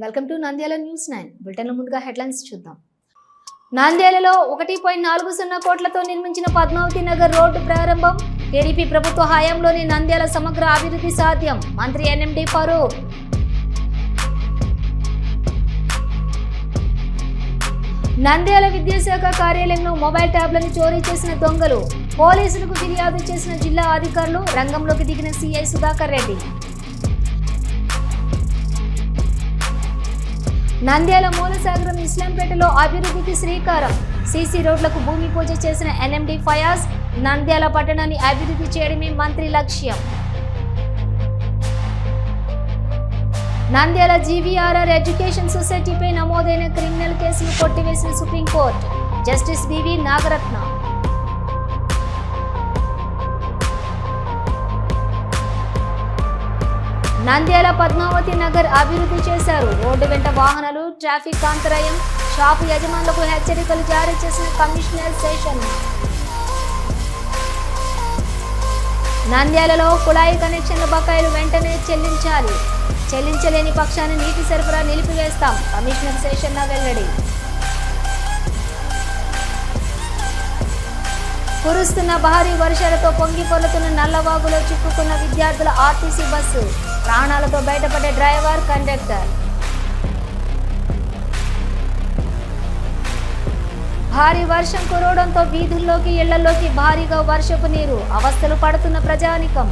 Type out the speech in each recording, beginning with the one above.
Welcome to Nandyala news nine బులెటిన్లో ముందుగా headlines చూద్దాం. నంద్యాలలో ఒకటి పాయింట్ నాలుగు సున్నా కోట్లతో నిర్మించిన పద్మావతి నగర్ రోడ్డు ప్రారంభం. టీడీపీ ప్రభుత్వ హయాంలోని నంద్యాల సమగ్ర అభివృద్ధి సాధ్యం. మంత్రి ఎన్ఎండి ఫరూక్. నంద్యాల విద్యాశాఖ కార్యాలయంలో మొబైల్ ట్యాబ్లను చోరీ చేసిన దొంగలు. పోలీసులకు ఫిర్యాదు చేసిన జిల్లా అధికారులు రంగంలోకి దిగిన సీఐ సుధాకర్ రెడ్డి. నంద్యాల మూలసాగరం ఇస్లాంపేటలో అభివృద్ధికి శ్రీకారం. సీసీ రోడ్లకు భూమి పూజ చేసిన ఎన్ఎండి ఫయాజ్ నంద్యాల పట్టణాన్ని అభివృద్ధి చేయడమే మంత్రి లక్ష్యం. నంద్యాల జీవీఆర్ఆర్ ఎడ్యుకేషన్ సొసైటీపై నమోదైన క్రిమినల్ కేసులు కొట్టివేసిన supreme court. Justice BV Nagarathna. Nandyala Padmavathi Nagar అభివృద్ధి చేశారు. రోడ్డు వెంట వాహనాలు ట్రాఫిక్ అంతరాయం షాపు యజమానులకు హెచ్చరికలు జారీ చేసిన కమిషనర్ సెషన్ నంద్యాలలో కుళాయి కనెక్షన్ల బకాయిలు వెంటనే చెల్లించాలి. చెల్లించలేని పక్షాన్ని నీటి సరఫరా నిలిపివేస్తాం కమిషనర్ శేషన్న వెల్లడి. కురుస్తున్న భారీ వర్షాలతో పొంగి పొర్లుతున్న నల్లవాగులో చిక్కుకున్న విద్యార్థుల ఆర్టీసీ బస్సు. ప్రాణాలతో బయటపడే డ్రైవర్ కండక్టర్. భారీ వర్షం కురవడంతో వీధుల్లోకి ఇళ్ళలోకి భారీగా వర్షపు నీరు అవస్థలు పడుతున్న ప్రజానికం.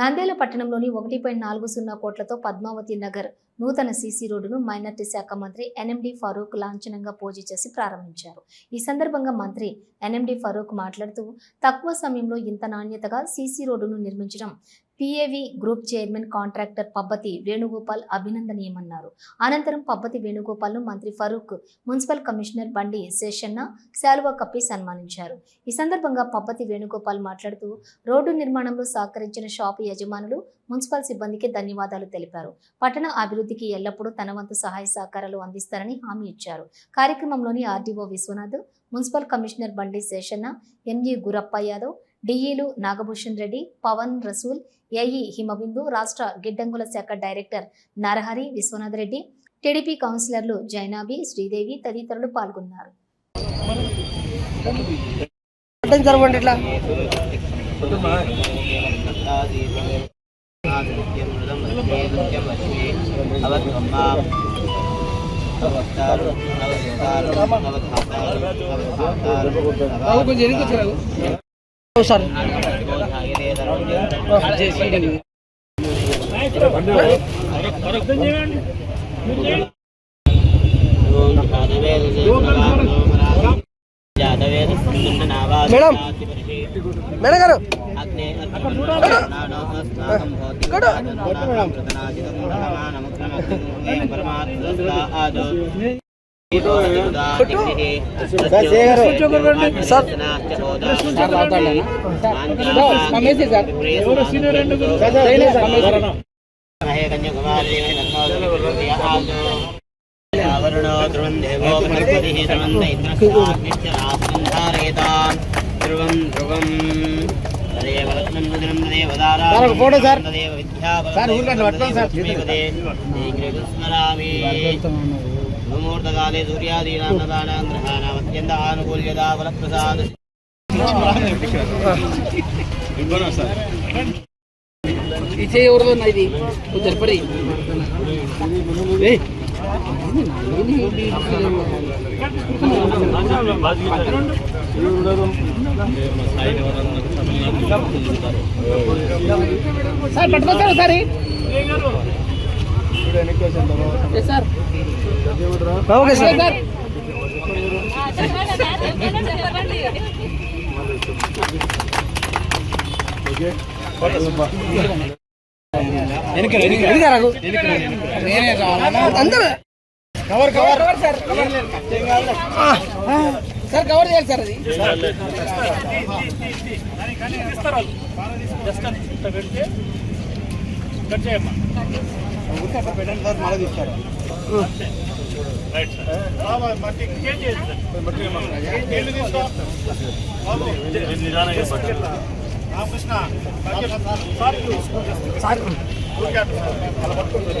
నంద్యాల పట్టణంలోని ఒకటి పాయింట్ నాలుగు సున్నా కోట్లతో పద్మావతి నగర్ నూతన సీసీ రోడ్డును మైనార్టీ శాఖ మంత్రి ఎన్ఎండి ఫరూక్ లాంఛనంగా పూజ చేసి ప్రారంభించారు. ఈ సందర్భంగా మంత్రి ఎన్ఎండి ఫరూక్ మాట్లాడుతూ తక్కువ సమయంలో ఇంత నాణ్యతగా సీసీ రోడ్డును నిర్మించడం PAV group chairman contractor Pabbathi Venugopal అభినందనీయమన్నారు. అనంతరం పబ్బతి వేణుగోపాల్ను మంత్రి ఫరూక్ మున్సిపల్ కమిషనర్ బండి శేషన్న శాలువా కప్పి సన్మానించారు. ఈ సందర్భంగా పబ్బతి వేణుగోపాల్ మాట్లాడుతూ రోడ్డు నిర్మాణంలో సహకరించిన షాపు యజమానులు మున్సిపల్ సిబ్బందికి ధన్యవాదాలు తెలిపారు. పట్టణ అభివృద్ధికి ఎల్లప్పుడూ తన వంతు సహాయ సహకారాలు అందిస్తారని హామీ ఇచ్చారు. కార్యక్రమంలోని RDO Viswanath municipal commissioner Bandi Seshanna MG Gurappa Yadav డిఈలు Nagabhushan Reddy Pavan Rasool AE Himabindu రాష్ట్ర గిడ్డంగుల శాఖ డైరెక్టర్ నరహరి విశ్వనాథ్ రెడ్డి టీడీపీ కౌన్సిలర్లు జైనాబి శ్రీదేవి తదితరులు పాల్గొన్నారు. కొంచెం Oh, సార్ మేడం మేడం గారు. వరుణో ధ్రువం దేవో బృహస్పతిः ధ్రువం దైత్రస్వామిశ్చరాసంధారయతాం ధ్రువం ధ్రువం తదేవ రత్నం ముద్రం తదేవ దారాం సార్, ఒక ఫోటో ముహూర్తకాలే సూర్యాదీనాం నదానాం గ్రహాణాం అత్యంత ఆనుకూల్యతా ఫలప్రసాద ఎవరిదో ఇది? సార్ పట్టుకోతారు సార్ సార్? ఓకే సార్ అందరూ. Cover cover. Sir sir cover చేయాలి సార్ అది. కట్ చేయమ్మా ఉంటే పెట్టండి సార్ మళ్ళీ తీస్తారు రామకృష్ణ అలా పట్టుకుంటుంది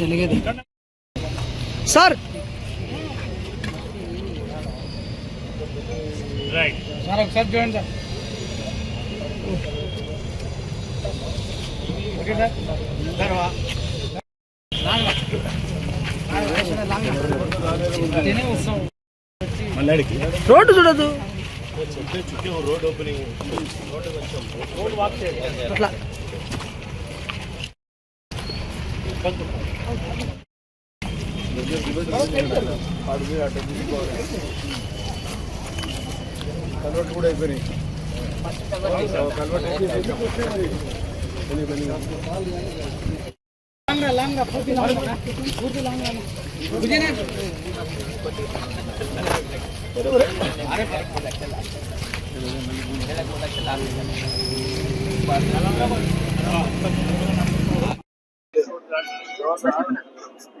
జరిగేది. సార్! సార్ ఒకసారి చూడండి సార్. Okay sir. రోడ్డు చూడదు రోడ్ ఓపెనింగ్ అట్లా. కన్వర్ట్ కూడా అయిపోయినాయి కన్వర్ట్ లాంగ్ లాంగ్ పూర్తి లాంగ్ పూర్తి లాంగ్ విజయనా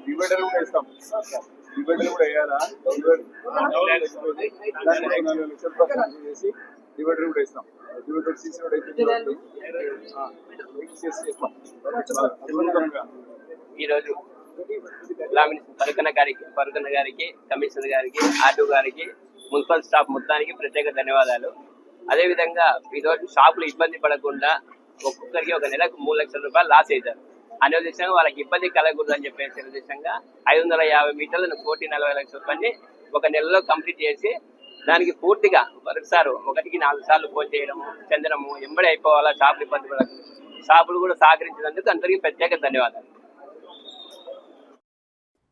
డివైడర్ కూడా వేస్తాం డివైడర్ కూడా వేయాలా చేసి డివైడర్ కూడా వేస్తాం డివైడర్ సీసీ కూడా అయితే ఈరోజు గ్రామీణ పరకన్న గారికి పరకన్న గారికి కమిషనర్ గారికి ఆర్డో గారికి మున్సిపల్ స్టాఫ్ మొత్తానికి ప్రత్యేక ధన్యవాదాలు. అదేవిధంగా ఈరోజు షాపులు ఇబ్బంది పడకుండా ఒక్కొక్కరికి ఒక నెలకు మూడు లక్షల రూపాయలు లాస్ అవుతారు. అనే ఉద్దేశంగా వాళ్ళకి ఇబ్బంది కలగకూడదని చెప్పేసి ఉద్దేశంగా ఐదు వందల యాభై మీటర్లను కోటి నలభై లక్షల రూపాయలని ఒక నెలలో కంప్లీట్ చేసి దానికి పూర్తిగా ఒకసారి ఒకటికి నాలుగు సార్లు ఫోన్ చేయడము చెందడము ఎంబడి అయిపోవాలా షాపులు ఇబ్బంది పడకుండా షాపులు కూడా సహకరించినందుకు అందరికీ ప్రత్యేక ధన్యవాదాలు.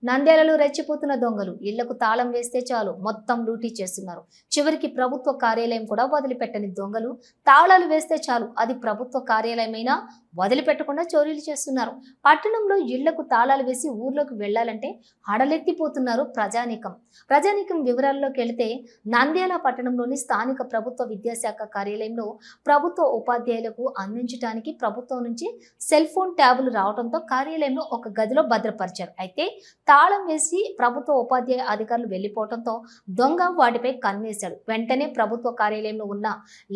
నంద్యాలలో రెచ్చిపోతున్న దొంగలు. ఇళ్ళకు తాళం వేస్తే చాలు. మొత్తం లూటీ చేస్తున్నారు. చివరికి ప్రభుత్వ కార్యాలయం కూడా వదిలిపెట్టని దొంగలు తాళాలు వేస్తే చాలు. అది ప్రభుత్వ కార్యాలయమైనా వదిలిపెట్టకుండా చోరీలు చేస్తున్నారు. పట్టణంలో ఇళ్ళకు తాళాలు వేసి ఊర్లోకి వెళ్ళాలంటే హడలెత్తిపోతున్నారు ప్రజానీకం. ప్రజానీకం వివరాల్లోకి వెళితే నంద్యాల పట్టణంలోని స్థానిక ప్రభుత్వ విద్యాశాఖ కార్యాలయంలో ప్రభుత్వ ఉపాధ్యాయులకు అందించడానికి ప్రభుత్వం నుంచి సెల్ ఫోన్ ట్యాబులు రావడంతో కార్యాలయంలో ఒక గదిలో భద్రపరిచారు. అయితే తాళం వేసి ప్రభుత్వ ఉపాధ్యాయ అధికారులు వెళ్ళిపోవడంతో దొంగ వాటిపై కన్నేశాడు. వెంటనే ప్రభుత్వ కార్యాలయంలో ఉన్న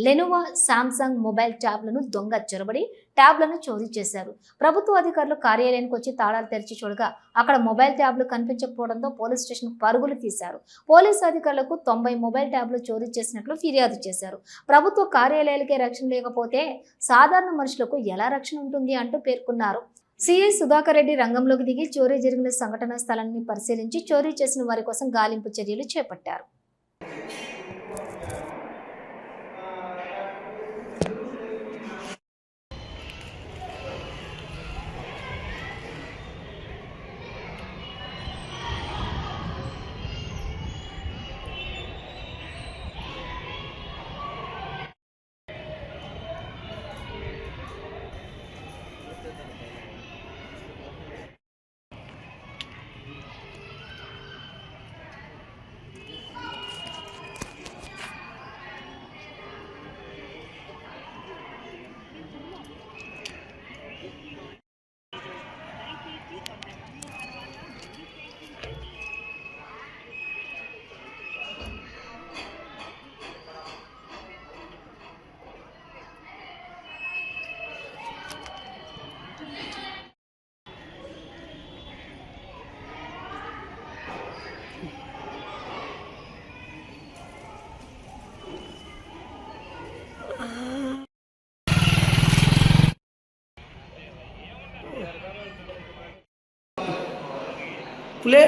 లెనోవా శాంసంగ్ మొబైల్ ట్యాబ్లను దొంగ చొరబడి ట్యాబ్లను చోరీ చేశారు. ప్రభుత్వ అధికారులు కార్యాలయానికి వచ్చి తాళాలు తెరిచి చూడగా అక్కడ మొబైల్ ట్యాబ్లు కనిపించకపోవడంతో పోలీస్ స్టేషన్ పరుగులు తీశారు. పోలీసు అధికారులకు తొంభై మొబైల్ ట్యాబ్లు చోరీ చేసినట్లు ఫిర్యాదు చేశారు. ప్రభుత్వ కార్యాలయాలకే రక్షణ లేకపోతే సాధారణ మనుషులకు ఎలా రక్షణ ఉంటుంది అంటూ పేర్కొన్నారు. సీఐ సుధాకర్ రెడ్డి రంగంలోకి దిగి చోరీ జరిగిన సంఘటనా స్థలాన్ని పరిశీలించి చోరీ చేసిన వారి కోసం గాలింపు చర్యలు చేపట్టారు. খুলে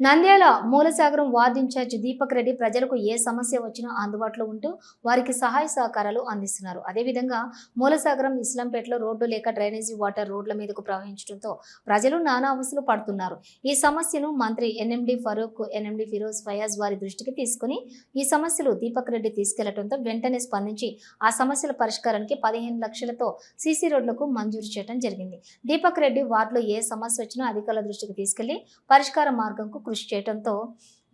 నంద్యాల మూలసాగరం వార్డు ఇన్ఛార్జ్ దీపక్ రెడ్డి ప్రజలకు ఏ సమస్య వచ్చినా అందుబాటులో ఉంటూ వారికి సహాయ సహకారాలు అందిస్తున్నారు. అదేవిధంగా మూలసాగరం ఇస్లాంపేటలో రోడ్డు లేక డ్రైనేజీ వాటర్ రోడ్ల మీదకు ప్రవహించడంతో ప్రజలు నానా అవస్థలు పడుతున్నారు. ఈ సమస్యను మంత్రి ఎన్ఎండి ఫరూక్ ఎన్ఎండి ఫిరోజ్ ఫయాజ్ వారి దృష్టికి తీసుకుని ఈ సమస్యలు దీపక్ రెడ్డి తీసుకెళ్ళడంతో వెంటనే స్పందించి ఆ సమస్యల పరిష్కారానికి పదిహేను లక్షలతో సీసీ రోడ్లకు మంజూరు చేయడం జరిగింది. దీపక్ రెడ్డి వార్డులో ఏ సమస్య వచ్చినా అధికారుల దృష్టికి తీసుకెళ్ళి పరిష్కార మార్గంకు కృషి చేయడంతో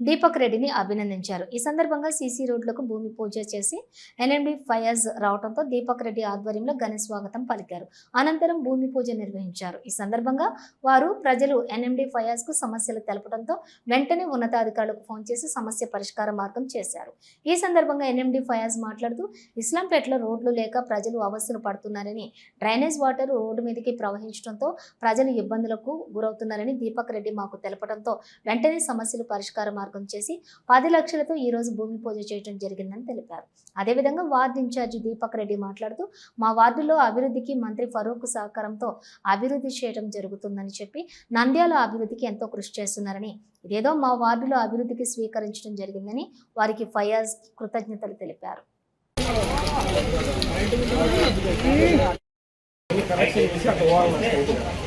దీపక్ రెడ్డిని అభినందించారు. ఈ సందర్భంగా సీసీ రోడ్లకు భూమి పూజ చేసి ఎన్ఎండి ఫయాజ్ రావడంతో దీపక్ రెడ్డి ఆధ్వర్యంలో ఘన స్వాగతం పలికారు. అనంతరం భూమి పూజ నిర్వహించారు. ఈ సందర్భంగా వారు ప్రజలు ఎన్ఎండి ఫయాజ్కు సమస్యలు తెలపడంతో వెంటనే ఉన్నతాధికారులకు ఫోన్ చేసి సమస్య పరిష్కార మార్గం చేశారు. ఈ సందర్భంగా ఎన్ఎండి ఫయాజ్ మాట్లాడుతూ ఇస్లాంపేటలో రోడ్లు లేక ప్రజలు అవస్థలు పడుతున్నారని డ్రైనేజ్ వాటర్ రోడ్డు మీదకి ప్రవహించడంతో ప్రజలు ఇబ్బందులకు గురవుతున్నారని దీపక్ రెడ్డి మాకు తెలపడంతో వెంటనే సమస్యలు పరిష్కార మార్గం చేసి పది లక్షలతో ఈ రోజు భూమి పూజ చేయడం జరిగిందని తెలిపారు. అదేవిధంగా వార్డు ఇన్ఛార్జి దీపక్ రెడ్డి మాట్లాడుతూ మా వార్డులో అభివృద్ధికి మంత్రి ఫరూక్ సహకారంతో అభివృద్ధి చేయడం జరుగుతుందని చెప్పి నంద్యాల అభివృద్ధికి ఎంతో కృషి చేస్తున్నారని ఇదేదో మా వార్డులో అభివృద్ధికి స్వీకరించడం జరిగిందని వారికి ఫయాజ్ కృతజ్ఞతలు తెలిపారు.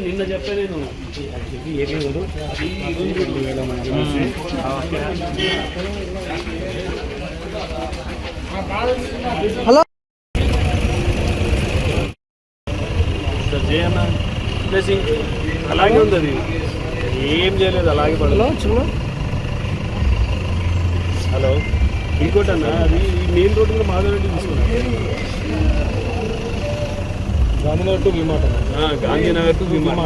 నిన్న చెప్పే నేను హలో. జయన్న అలాగే ఉంది అది. ఏం చేయలేదు అలాగే పడలో హలో ఇంకోటి అన్న అది మెయిన్ రోడ్డు కూడా మాధవరెడ్డి తీసుకున్నాను గాంధీనగర్ టు విమాట గాంధీనగర్ టు విమాట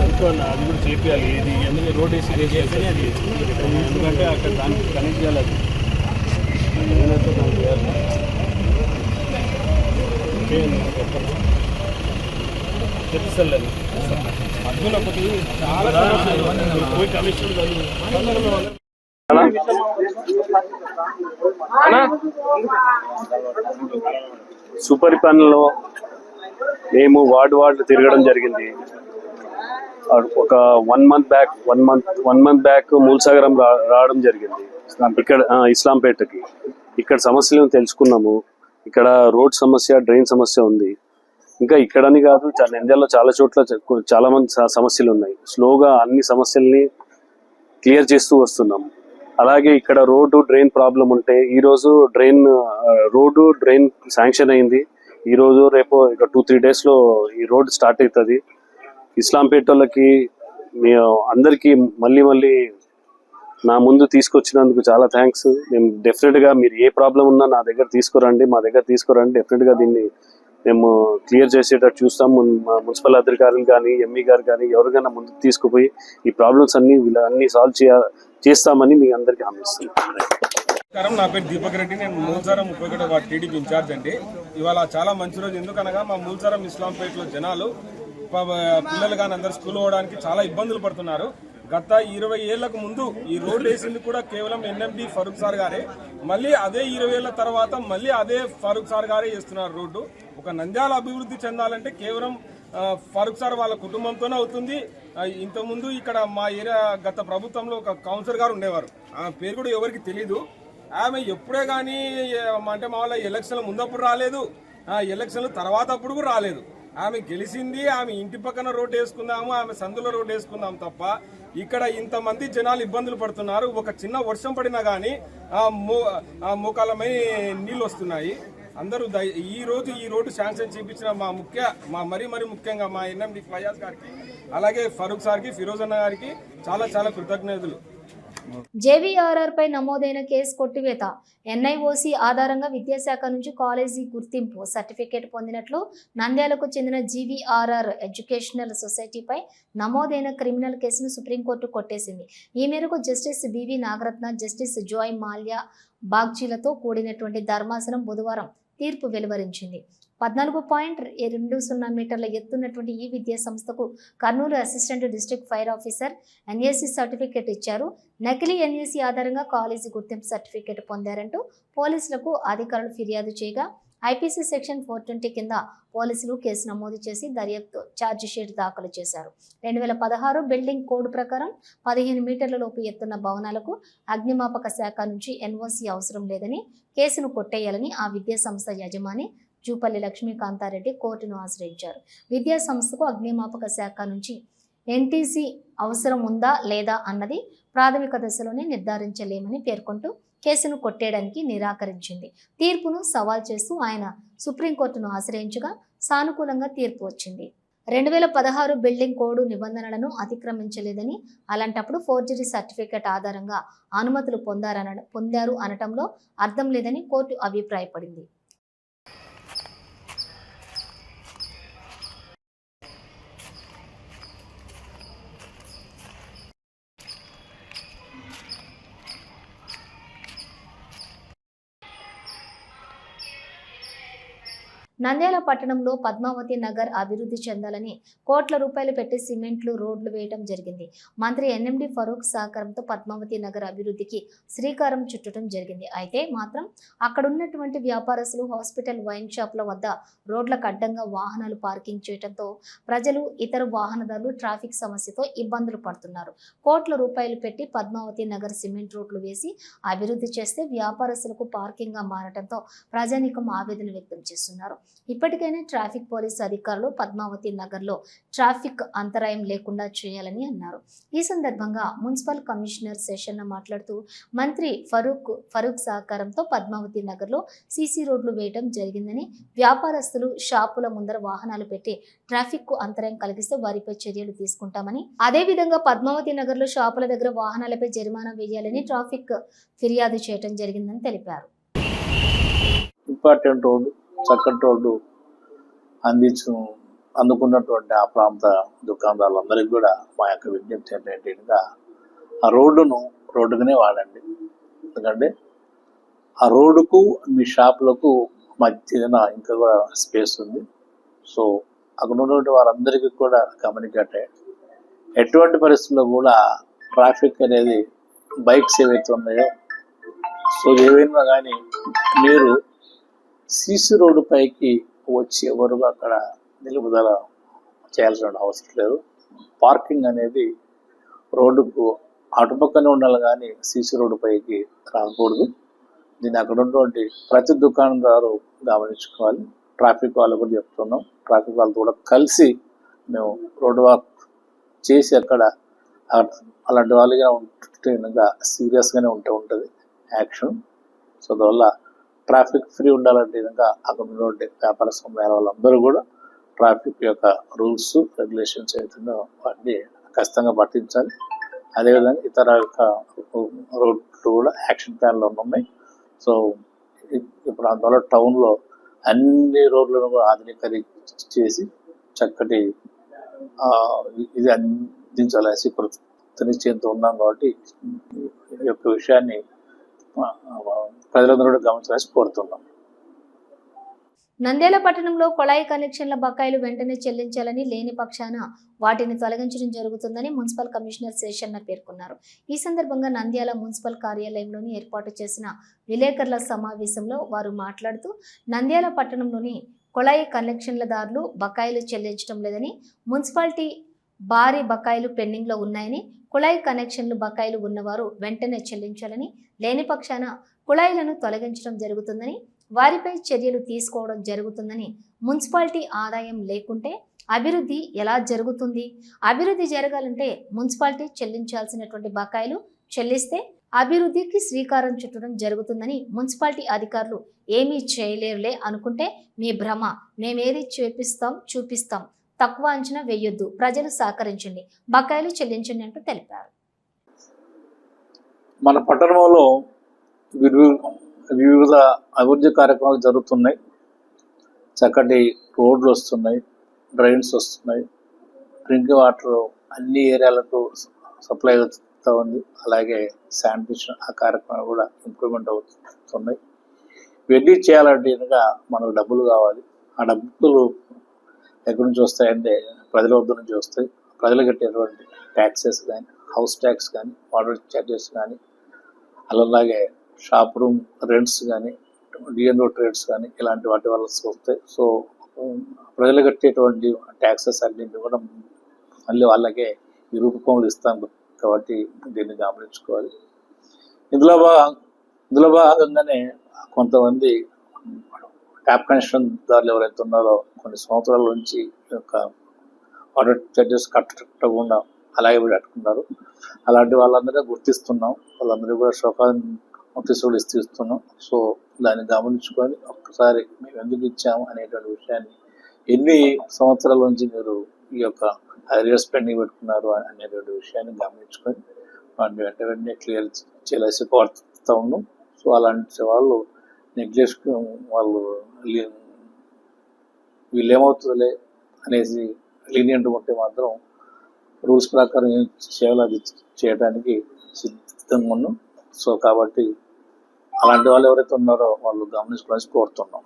అనుకోండి అది కూడా చేపించాలి ఇది ఎందుకంటే రోడ్ వేసి చేయాలి అది ఎందుకంటే అక్కడ దానికి కనెక్ట్ చేయాలి అది. ఒకటి చాలా పోయి కమిషన్ సుపరిపాలనలో మేము వార్డు వార్డు తిరగడం జరిగింది. ఒక one month back one month one month back Moolasagaram రా- రావడం జరిగింది. ఇక్కడ ఇస్లాంపేటకి. ఇక్కడ సమస్యలను తెలుసుకున్నాము. ఇక్కడ రోడ్ సమస్య డ్రైన్ సమస్య ఉంది. ఇంకా ఇక్కడని కాదు నంద్యాలలో చాలా చోట్ల చాలా మంది సమస్యలు ఉన్నాయి. స్లోగా అన్ని సమస్యల్ని క్లియర్ చేస్తూ వస్తున్నాం అలాగే ఇక్కడ రోడ్డు డ్రైన్ ప్రాబ్లం ఉంటే ఈరోజు డ్రైన్ రోడ్డు డ్రైన్ శాంక్షన్ అయింది. ఈరోజు రేపు ఇక టూ త్రీ డేస్లో ఈ రోడ్ స్టార్ట్ అవుతుంది ఇస్లాంపేట వాళ్ళకి మీ అందరికీ మళ్ళీ మళ్ళీ నా ముందు తీసుకొచ్చినందుకు చాలా థ్యాంక్స్ మేము డెఫినెట్గా మీరు ఏ ప్రాబ్లం ఉన్నా నా దగ్గర తీసుకురండి మా దగ్గర తీసుకురండి. డెఫినెట్గా దీన్ని మేము క్లియర్ చేసేటట్టు చూస్తాం. మున్సిపల్ అధికారులు కానీ ఎంఈ గారు కానీ ఎవరికైనా ముందుకు తీసుకుపోయి ఈ ప్రాబ్లమ్స్ అన్ని వీళ్ళ అన్ని సాల్వ్ చేయాలి చేస్తామని మీ అందరికీ హామీస్తున్నాను నమస్కారం నా పేరు దీపక్ రెడ్డి నేను మూల్సారం ముప్పై ఒకటో టీడీపీ ఇన్ఛార్జ్ అండి. ఇవాళ చాలా మంచి రోజు. ఎందుకనగా మా మూల్సారం ఇస్లాంపేటలో జనాలు పిల్లలు కానీ అందరు స్కూల్ పోవడానికి చాలా ఇబ్బందులు పడుతున్నారు. గత ఇరవై ఏళ్ళకు ముందు ఈ రోడ్ వేసింది కూడా కేవలం ఎన్ఎండి ఫరూక్ సార్ గారే. మళ్ళీ అదే ఇరవై ఏళ్ళ తర్వాత మళ్ళీ అదే ఫరూక్ సార్ గారే చేస్తున్నారు రోడ్డు. ఒక నంద్యాల అభివృద్ధి చెందాలంటే కేవలం ఫరూక్ సార్ వాళ్ళ కుటుంబంతోనే అవుతుంది. ఇంతకుముందు ఇక్కడ మా ఏరియా గత ప్రభుత్వంలో ఒక కౌన్సిలర్ గారు ఉండేవారు. ఆ పేరు కూడా ఎవరికి తెలియదు ఆమె ఎప్పుడే కానీ అంటే మా వాళ్ళ ఎలక్షన్ల ముందప్పుడు రాలేదు. ఆ ఎలక్షన్ల తర్వాత అప్పుడు కూడా రాలేదు. ఆమె గెలిచింది ఆమె ఇంటి పక్కన రోడ్డు వేసుకుందాము ఆమె సందులో రోడ్డు వేసుకుందాం తప్ప ఇక్కడ ఇంతమంది జనాలు ఇబ్బందులు పడుతున్నారు. ఒక చిన్న వర్షం పడినా కానీ మో ఆ మోకాలమై నీళ్ళు వస్తున్నాయి. అందరూ ఈ రోజు ఈ రోడ్డు శాంక్షన్ చేయించిన మా ముఖ్య మా మరీ మరీ ముఖ్యంగా మా ఎన్ఎండి ఫయాజ్ గారికి అలాగే ఫరూక్ సార్కి ఫిరోజ్ అన్న గారికి చాలా చాలా కృతజ్ఞతలు. జేవీఆర్ఆర్ పై నమోదైన కేసు కొట్టివేత. ఎన్ఐఓసి ఆధారంగా విద్యాశాఖ నుంచి కాలేజీ గుర్తింపు సర్టిఫికేట్ పొందినట్లు నంద్యాలకు చెందిన జీవీఆర్ఆర్ ఎడ్యుకేషనల్ సొసైటీపై నమోదైన క్రిమినల్ కేసును సుప్రీంకోర్టు కొట్టేసింది. ఈ మేరకు Justice BV Nagarathna Justice Joymalya బాగ్చీలతో కూడినటువంటి ధర్మాసనం బుధవారం తీర్పు వెలువరించింది. పద్నాలుగు పాయింట్ రెండు సున్నా మీటర్ల ఎత్తున్నటువంటి ఈ విద్యా సంస్థకు Kurnool assistant district fire officer NAC certificate ఇచ్చారు. నకిలీ ఎన్ఏసి ఆధారంగా కాలేజీ గుర్తింపు సర్టిఫికేట్ పొందారంటూ పోలీసులకు అధికారులు ఫిర్యాదు చేయగా ఐపీసీ సెక్షన్ ఫోర్ ట్వంటీ కింద పోలీసులు కేసు నమోదు చేసి దర్యాప్తు ఛార్జిషీట్ దాఖలు చేశారు. రెండు వేల పదహారు బిల్డింగ్ కోడ్ ప్రకారం పదిహేను మీటర్ల లోపు ఎత్తున్న భవనాలకు అగ్నిమాపక శాఖ నుంచి ఎన్ఓసి అవసరం లేదని కేసును కొట్టేయాలని ఆ విద్యా సంస్థ యజమాని జూపల్లి లక్ష్మీకాంతారెడ్డి కోర్టును ఆశ్రయించారు. విద్యా సంస్థకు అగ్నిమాపక శాఖ నుంచి ఎన్టీసీ అవసరం ఉందా లేదా అన్నది ప్రాథమిక దశలోనే నిర్ధారించలేమని పేర్కొంటూ కేసును కొట్టేయడానికి నిరాకరించింది. తీర్పును సవాల్ చేస్తూ ఆయన సుప్రీంకోర్టును ఆశ్రయించగా సానుకూలంగా తీర్పు వచ్చింది. రెండు వేల పదహారు బిల్డింగ్ కోడ్ నిబంధనలను అతిక్రమించలేదని అలాంటప్పుడు ఫోర్జరీ సర్టిఫికేట్ ఆధారంగా అనుమతులు పొందారన పొందారు అనటంలో అర్థం లేదని కోర్టు అభిప్రాయపడింది. నంద్యాల పట్టణంలో పద్మావతి నగర్ అభివృద్ధి చెందాలని కోట్ల రూపాయలు పెట్టి సిమెంట్లు రోడ్లు వేయడం జరిగింది. మంత్రి ఎన్ఎండి ఫరూక్ సహకారంతో పద్మావతి నగర్ అభివృద్ధికి శ్రీకారం చుట్టడం జరిగింది. అయితే మాత్రం అక్కడ ఉన్నటువంటి వ్యాపారస్తులు హాస్పిటల్ వైన్ షాప్ల వద్ద రోడ్లకు అడ్డంగా వాహనాలు పార్కింగ్ చేయడంతో ప్రజలు ఇతర వాహనదారులు ట్రాఫిక్ సమస్యతో ఇబ్బందులు పడుతున్నారు. కోట్ల రూపాయలు పెట్టి పద్మావతి నగర్ సిమెంట్ రోడ్లు వేసి అభివృద్ధి చేస్తే వ్యాపారస్తులకు పార్కింగ్గా మారడంతో ప్రజానీకం ఆవేదన వ్యక్తం చేస్తున్నారు. ఇప్పటికైనా ట్రాఫిక్ పోలీస్ అధికారులు పద్మావతి నగర్లో ట్రాఫిక్ అంతరాయం లేకుండా చేయాలని అన్నారు. ఈ సందర్భంగా మున్సిపల్ కమిషనర్ శేషన్న మాట్లాడుతూ మంత్రి ఫరూక్ ఫరూక్ సహకారంతో పద్మావతి నగర్లో సీసీ రోడ్లు వేయడం జరిగిందని వ్యాపారస్తులు షాపుల ముందర వాహనాలు పెట్టి ట్రాఫిక్కు అంతరాయం కలిగిస్తే వారిపై చర్యలు తీసుకుంటామని అదే విధంగా పద్మావతి నగర్లో షాపుల దగ్గర వాహనాలపై జరిమానా వేయాలని ట్రాఫిక్ ఫిర్యాదు చేయడం జరిగిందని తెలిపారు. Important road. చక్కటి రోడ్డు అందించు అందుకున్నటువంటి ఆ ప్రాంత దుకాణదారులందరికీ కూడా మా యొక్క విజ్ఞప్తి ఏంటంటే ఆ రోడ్డును రోడ్డుగానే వాడండి. ఎందుకంటే ఆ రోడ్డుకు మీ షాపులకు మధ్యన ఇంకా కూడా స్పేస్ ఉంది. సో అక్కడ ఉన్నటువంటి వారందరికీ కూడా కమ్యూనికేట్ ఎటువంటి పరిస్థితుల్లో కూడా ట్రాఫిక్ అనేది బైక్స్ ఏవైతే ఉన్నాయో సో ఏవైనా కానీ మీరు సీసీ రోడ్డు పైకి వచ్చి ఎవరు అక్కడ నిలుపుదల చేయాల్సిన అవసరం లేదు. పార్కింగ్ అనేది రోడ్డుకు అటుపక్కనే ఉండాలి కానీ సీసీ రోడ్డు పైకి రాకూడదు. దీన్ని అక్కడ ఉన్నటువంటి ప్రతి దుకాణదారు గమనించుకోవాలి. ట్రాఫిక్ వాళ్ళు కూడా చెప్తున్నాం. ట్రాఫిక్ వాళ్ళతో కూడా కలిసి మేము రోడ్డు వాక్ చేసి అక్కడ అలాంటి వాళ్ళుగా ఉంటే సీరియస్గానే ఉంటూ ఉంటుంది యాక్షన్. సో అందువల్ల ట్రాఫిక్ ఫ్రీ ఉండాలంటే విధంగా అక్కడ ఉన్నటువంటి వ్యాపార సమయాల వాళ్ళందరూ కూడా ట్రాఫిక్ యొక్క రూల్స్ రెగ్యులేషన్స్ ఏదైతుందో వాటిని ఖచ్చితంగా పట్టించాలి అదేవిధంగా ఇతర యొక్క రోడ్లు కూడా యాక్షన్ ప్లాన్లో ఉన్నాయి. సో ఇప్పుడు అందువల్ల టౌన్లో అన్ని రోడ్లను కూడా ఆధునీకరించి చక్కటి ఇది అందించాలనేసి కృతనిశ్చయంతో ఉన్నాం కాబట్టి ఈ యొక్క విషయాన్ని ప్రజలందరూ కూడా గమనించాలని కోరుతున్నాం. నంద్యాల పట్టణంలో కొళాయి కనెక్షన్ల బకాయిలు వెంటనే చెల్లించాలని లేని పక్షాన వాటిని తొలగించడం జరుగుతుందని మున్సిపల్ కమిషనర్ శేషన్న పేర్కొన్నారు. ఈ సందర్భంగా నంద్యాల మున్సిపల్ కార్యాలయంలోని ఏర్పాటు చేసిన విలేకరుల సమావేశంలో వారు మాట్లాడుతూ నంద్యాల పట్టణంలోని కొళాయి కనెక్షన్లదారులు బకాయిలు చెల్లించడం లేదని మున్సిపాలిటీ భారీ బకాయిలు పెండింగ్లో ఉన్నాయని కుళాయి కనెక్షన్లు బకాయిలు ఉన్నవారు వెంటనే చెల్లించాలని లేని పక్షాన కుళాయిలను తొలగించడం జరుగుతుందని వారిపై చర్యలు తీసుకోవడం జరుగుతుందని మున్సిపాలిటీ ఆదాయం లేకుంటే అభివృద్ధి ఎలా జరుగుతుంది? అభివృద్ధి జరగాలంటే మున్సిపాలిటీ చెల్లించాల్సినటువంటి బకాయిలు చెల్లిస్తే అభివృద్ధికి శ్రీకారం చుట్టడం జరుగుతుందని మున్సిపాలిటీ అధికారులు ఏమీ చేయలేరులే అనుకుంటే మీ భ్రమ. మేమేది చూపిస్తాం చూపిస్తాం. తక్కువ అంచనా వేయొద్దు. ప్రజలు సహకరించండి. బకాయిలు చెల్లించండి అంటూ తెలిపారు. మన పట్టణంలో వివిధ అభివృద్ధి కార్యక్రమాలు జరుగుతున్నాయి. చక్కటి రోడ్లు వస్తున్నాయి డ్రైన్స్ వస్తున్నాయి డ్రింక్ వాటర్ అన్ని ఏరియాలకు సప్లై అవుతూ ఉంది. అలాగే శానిటేషన్ ఆ కార్యక్రమాలు కూడా ఇంప్రూవ్మెంట్ అవుతున్నాయి. ఇవన్నీ చేయాలంటే కనుక మనకు డబ్బులు కావాలి. ఆ డబ్బులు ఎక్కడి నుంచి వస్తాయంటే ప్రజల వద్ద నుంచి వస్తాయి. ప్రజలు కట్టేటువంటి ట్యాక్సెస్ కానీ హౌస్ ట్యాక్స్ కానీ వాటర్ ఛార్జెస్ కానీ అలాగే షాప్ రూమ్ రెంట్స్ కానీ డిఎన్ఓ ట్రేడ్స్ కానీ ఇలాంటి వాటి వల్ల వస్తాయి. సో ప్రజలు కట్టేటువంటి ట్యాక్సెస్ అన్నింటి కూడా మళ్ళీ వాళ్ళకే ఈ రూపకంలో ఇస్తాం కాబట్టి దీన్ని గమనించుకోవాలి. ఇందులో భాగ ఇందులో భాగంగానే కొంతమంది ట్యాప్ కనెక్షన్ దారులు ఎవరైతే ఉన్నారో కొన్ని సంవత్సరాల నుంచి యొక్క వాటర్ చార్జెస్ కట్టకుండా అలాగే పెట్టుకున్నారు. అలాంటి వాళ్ళందరూ గుర్తిస్తున్నాం. వాళ్ళందరూ కూడా షోకాన్ నోటీస్ ఇస్తున్నాం సో దాన్ని గమనించుకొని ఒక్కసారి మేము ఎందుకు ఇచ్చాము అనేటువంటి విషయాన్ని ఎన్ని సంవత్సరాల నుంచి మీరు ఈ యొక్క హైయర్ స్పెండింగ్ పెట్టుకున్నారు అనేటువంటి విషయాన్ని గమనించుకొని వాటిని వెంట వెంటనే క్లియర్ చేయాల్సి కోరుతా ఉన్నాం. సో అలాంటి వాళ్ళు నెగ్లెక్ట్ వాళ్ళు లీ- వీళ్ళు ఏమవుతుందిలే అనేసి లీనియంట్ ఉంటే మాత్రం రూల్స్ ప్రకారం ఏం చేయాలో అది చేయడానికి సిద్ధంగా ఉన్నాం. సో కాబట్టి అలాంటి వాళ్ళు ఎవరైతే ఉన్నారో వాళ్ళు గమనించుకోవాల్సి కోరుతున్నాం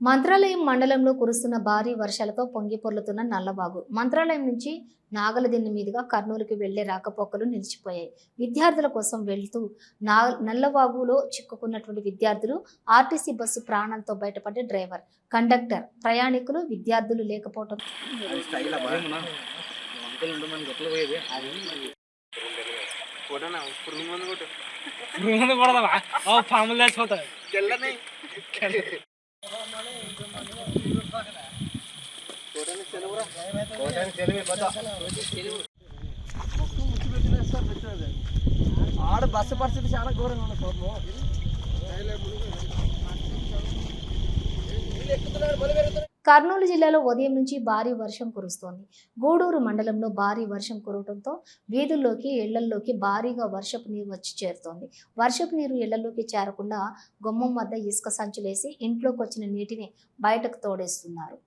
మంత్రాలయం మండలంలో కురుస్తున్న భారీ వర్షాలతో పొంగి పొర్లుతున్న నల్లబాగు మంత్రాలయం నుంచి నాగలదిన్నె మీదుగా కర్నూలుకి వెళ్ళే రాకపోకలు నిలిచిపోయాయి విద్యార్థుల కోసం వెళ్తూ నా నల్లవాగులో చిక్కుకున్నటువంటి విద్యార్థులు ఆర్టీసీ బస్సు ప్రాణాలతో బయటపడ్డ డ్రైవర్ కండక్టర్ ప్రయాణికులు విద్యార్థులు లేకపోవడం ముందు కొడదావా ఓ పాములు తెచ్చిపోతాయి ఆడ బస్సు పరిస్థితి చాలా ఘోరంగా ఉంది పాపం. కర్నూలు జిల్లాలో ఉదయం నుంచి భారీ వర్షం కురుస్తోంది. గూడూరు మండలంలో భారీ వర్షం కురవడంతో వీధుల్లోకి ఇళ్ళల్లోకి భారీగా వర్షపు నీరు వచ్చి చేరుతోంది. వర్షపు నీరు ఇళ్ళలోకి చేరకుండా గుమ్మం వద్ద ఇసుక సంచులేసి ఇంట్లోకి వచ్చిన నీటిని బయటకు తోడేస్తున్నారు.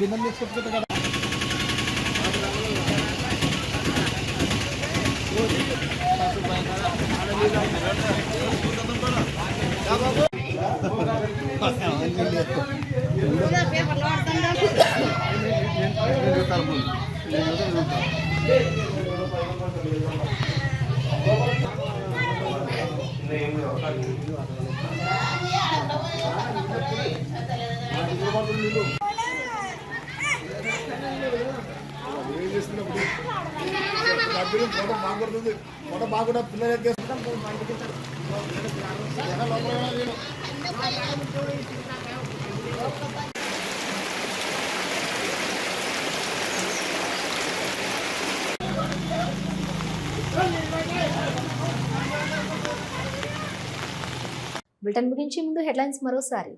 బిన్నం తీసుకొచ్చుకుంటా కదా ఫోటో బాగా పిల్లలు ఫోటో బాగా కూడా పిల్లలకి బ్రిటన్ ముగించే ముందు హెడ్లైన్స్ మరోసారి.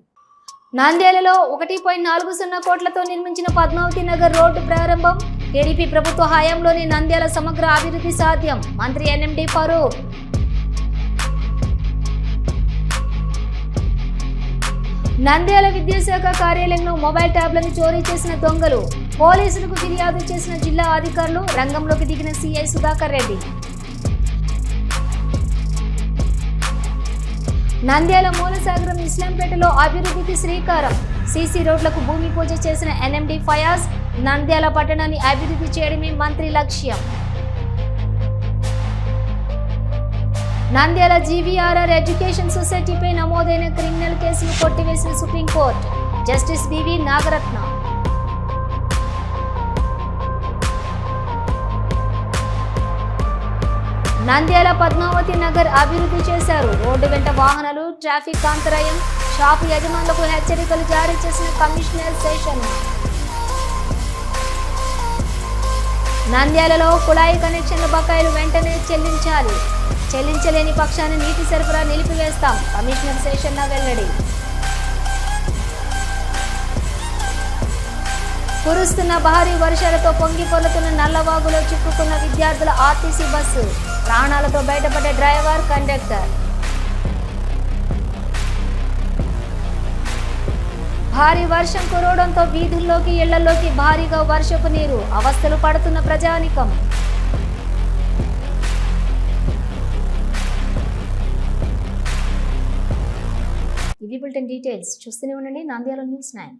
నాంద్యాలలో ఒకటి పాయింట్ నాలుగు సున్నా కోట్లతో నిర్మించిన పద్మావతి నగర్ రోడ్డు ప్రారంభం. టీడీపీ ప్రభుత్వ హయాంలోని నంద్యాల సమగ్ర అభివృద్ధి సాధ్యం. మంత్రి ఎన్ఎండి ఫరూక్. నంద్యాల విద్యాశాఖ కార్యాలయంలో మొబైల్ ట్యాబ్లను చోరీ చేసిన దొంగలు. పోలీసులకు ఫిర్యాదు చేసిన జిల్లా అధికారులు రంగంలోకి దిగిన సీఐ సుధాకర్ రెడ్డి. నంద్యాల మూలసాగరం ఇస్లాంపేటలో అభివృద్ధికి శ్రీకారం. సీసీ రోడ్లకు భూమి పూజ చేసిన ఎన్ఎండి ఫయాజ్ నంద్యాల పట్టణాన్ని అభివృద్ధి చేయడమే మంత్రి లక్ష్యం. నంద్యాల జీవీఆర్ఆర్ ఎడ్యుకేషన్ సొసైటీపై నమోదైన క్రిమినల్ కేసును కొట్టివేసిన supreme court. Justice BV Nagarathna. Nandyala Padmavathi Nagar అభివృద్ధి చేశారు. రోడ్డు వెంట వాహనాలు ట్రాఫిక్ అంతరాయం షాపు యజమానులకు హెచ్చరికలు జారీ చేసిన కమిషనర్ సెషన్ నంద్యాలలో కుళాయి కనెక్షన్ల బకాయిలు వెంటనే చెల్లించాలి. చెల్లించలేని పక్షాన్ని నీటి సరఫరా నిలిపివేస్తాం. కమిషనర్ శేషన్న వెల్లడి. కురుస్తున్న భారీ వర్షాలతో పొంగి పొల్లుతున్న నల్లవాగులో చిక్కుకున్న విద్యార్థుల ఆర్టీసీ బస్సు. ప్రాణాలతో బయటపడే డ్రైవర్ కండక్టర్. భారీ వర్షం కురవడంతో వీధుల్లోకి ఇళ్ళలోకి భారీగా వర్షపు నీరు అవస్థలు పడుతున్న ప్రజానికం. ఇవి బులెటిన్ డీటెయిల్స్. చూస్తూనే ఉండండి. Nandyala news nine.